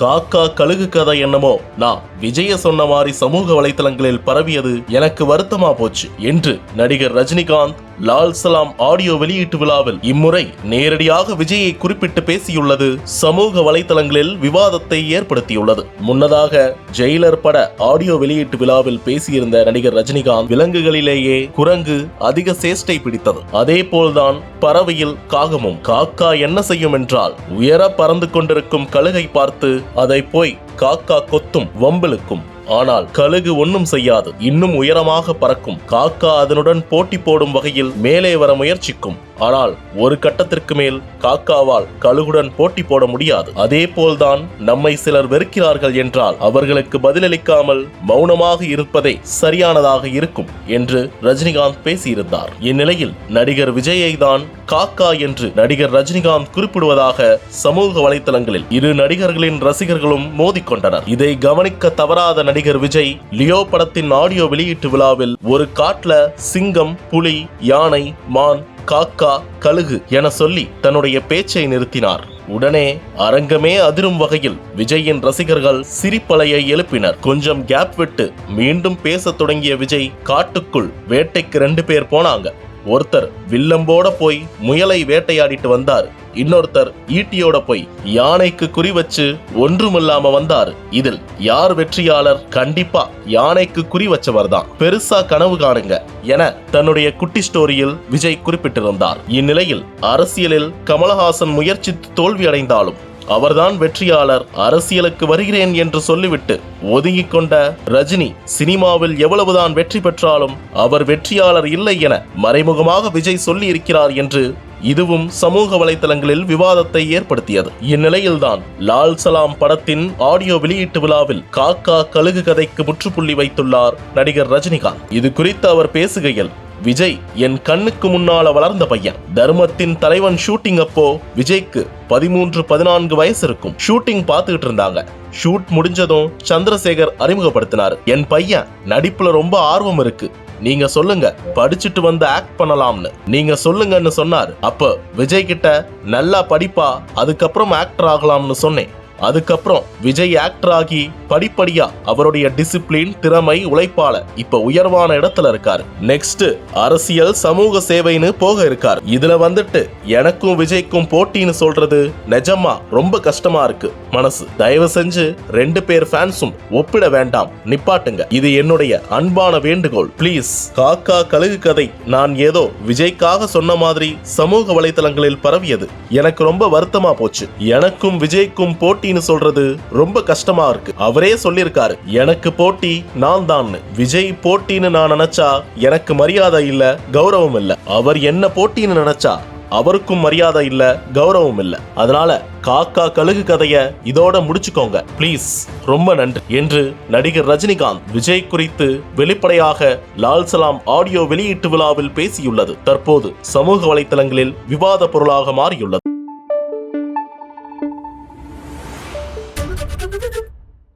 காக்கா கழுகு கதை என்னமோ? நான் விஜய சொன்ன மாதிரி சமூக வலைத்தளங்களில் பரவியது எனக்கு வருத்தமா போச்சு. என்று நடிகர் ரஜினிகாந்த் லால் சலாம் ஆடியோ வெளியீட்டு விழாவில் இம்முறை நேரடியாக விஜயை குறிப்பிட்டு பேசியுள்ளது. சமூக வலைத்தளங்களில் விவாதத்தை ஏற்படுத்தியுள்ளது. முன்னதாக ஜெயிலர் பட ஆடியோ வெளியீட்டு விழாவில் பேசியிருந்த நடிகர் ரஜினிகாந்த் விலங்குகளிலேயே குரங்கு அதிக சேஷ்டை பிடித்தது. அதே போல்தான் பறவையில் காகமும் காக்கா என்ன செய்யும் என்றால் உயர பறந்து கொண்டிருக்கும் கழுகை பார்த்து அதை போய் காக்கா கொத்தும் வம்பிழுக்கும் ஆனால் கழுகு ஒன்றும் செய்யாது. இன்னும் உயரமாக பறக்கும். காக்கா அதனுடன் போட்டி போடும் வகையில் மேலே வர முயற்சிக்கும். ஆனால் ஒரு கட்டத்திற்கு மேல் காக்காவால் கழுகுடன் போட்டி போட முடியாது. அதே போல்தான் நம்மை சிலர் வெறுக்கிறார்கள் என்றால் அவர்களுக்கு பதிலளிக்காமல் மௌனமாக இருப்பதே சரியானதாக இருக்கும் என்று ரஜினிகாந்த் பேசியிருந்தார். இந்நிலையில் நடிகர் விஜயை தான் காக்கா என்று நடிகர் ரஜினிகாந்த் குறிப்பிடுவதாக சமூக வலைதளங்களில் இரு நடிகர்களின் ரசிகர்களும் மோதிக்கொண்டனர். இதை கவனிக்க தவறாத நடிகர் விஜய் லியோ படத்தின் ஆடியோ வெளியீட்டு விழாவில் ஒரு காட்டுல சிங்கம் புலி யானை மான் காக்கா கழுகு என சொல்லி தன்னுடைய பேச்சை நிறுத்தினார். உடனே அரங்கமே அதிரும் வகையில் விஜயின் ரசிகர்கள் சிரிப்பலையை எழுப்பினர். கொஞ்சம் கேப் விட்டு மீண்டும் பேசத் தொடங்கிய விஜய் காட்டுக்குள் வேட்டைக்கு ரெண்டு பேர் போனாங்க. ஒருத்தர் வில்லம்போட போய் முயலை வேட்டையாடிட்டு வந்தார். இன்னொருத்தர் ஈட்டியோட போய் யானைக்கு குறி வச்சு ஒன்றுமில்லாம வந்தார். இதில் யார் வெற்றியாளர்? கண்டிப்பா யானைக்கு குறி வச்சவர் தான் பெருசா கனவு காணுங்க என தன்னுடைய குட்டி ஸ்டோரியில் விஜய் குறிப்பிட்டிருந்தார். இந்நிலையில் அரசியலில் கமலஹாசன் முயற்சித்து தோல்வியடைந்தாலும் அவர்தான் வெற்றியாளர் அரசியலுக்கு வருகிறேன் என்று சொல்லிவிட்டு ஒதுங்கிக் கொண்ட ரஜினி சினிமாவில் எவ்வளவுதான் வெற்றி பெற்றாலும் அவர் வெற்றியாளர் இல்லை என மறைமுகமாக விஜய் சொல்லி இருக்கிறார் என்று இதுவும் சமூக வலைத்தளங்களில் விவாதத்தை ஏற்படுத்தியது. இந்நிலையில்தான் லால் சலாம் படத்தின் ஆடியோ வெளியீட்டு விழாவில் காக்கா கழுகு கதைக்கு முற்றுப்புள்ளி வைத்துள்ளார் நடிகர் ரஜினிகாந்த். இது குறித்து அவர் பேசுகையில் விஜய் என் கண்ணுக்கு முன்னால வளர்ந்த பையன். தர்மத்தின் தலைவன் ஷூட்டிங் அப்போ விஜய்க்கு பதிமூன்று பதினான்கு வயசு இருக்கும். ஷூட்டிங் பார்த்துக்கிட்டு இருந்தாங்க. ஷூட் முடிஞ்சதும் சந்திரசேகர் அறிமுகப்படுத்தினார். என் பையன் நடிப்புல ரொம்ப ஆர்வம் இருக்கு. நீங்க சொல்லுங்க படிச்சுட்டு வந்து ஆக்ட் பண்ணலாம்னு. நீங்க சொல்லுங்கன்னு சொன்னார். அப்ப விஜய் கிட்ட நல்லா படிப்பா அதுக்கப்புறம் ஆக்டர் ஆகலாம்னு சொன்னேன். அதுக்கப்புறம் விஜய் ஆக்டர் ஆகி படிப்படியா அவருடைய டிசிப்ளின் திறமை உழைப்பால இப்ப உயர்வான இடத்துல இருக்காரு. நெக்ஸ்ட் அரசியல் சமூக சேவைன்னு போக இருக்காரு. இதுல வந்துட்டு எனக்கும் விஜய்க்கும் போட்டின்னு சொல்றது நிஜமா ரொம்ப கஷ்டமா இருக்கு. மனசு. தயவு செஞ்சு ரெண்டு பேர் ஃபேன்ஸும் ஒப்பிட வேண்டாம். நிப்பாட்டுங்க. இது என்னுடைய அன்பான வேண்டுகோள். ப்ளீஸ் காக்கா கழுகு கதை. நான் ஏதோ விஜய்க்காக சொன்ன மாதிரி சமூக வலைத்தளங்களில் பரவியது. எனக்கு ரொம்ப வருத்தமா போச்சு. எனக்கும் விஜய்க்கும் போட்டி போட்டின்னு சொல்றது ரொம்ப கஷ்டமா இருக்கு. அவரே சொல்லியிருக்காரு எனக்கு போட்டி நான் தான் விஜய் போட்டின்னு நான் நினைச்சா எனக்கு மரியாதை இல்ல கௌரவம் இல்ல. அவர் என்ன போட்டின்னு நினைச்சா அவருக்கும் மரியாதை இல்ல கௌரவம் இல்ல. அதனால காக்கா கழுகு கதைய இதோட முடிச்சுக்கோங்க ப்ளீஸ் ரொம்ப நன்றி. என்று நடிகர் ரஜினிகாந்த் விஜய் குறித்து வெளிப்படையாக லால் சலாம் ஆடியோ வெளியீட்டு விழாவில் பேசியுள்ளது. தற்போது சமூக வலைதளங்களில் விவாத பொருளாக மாறியுள்ளது.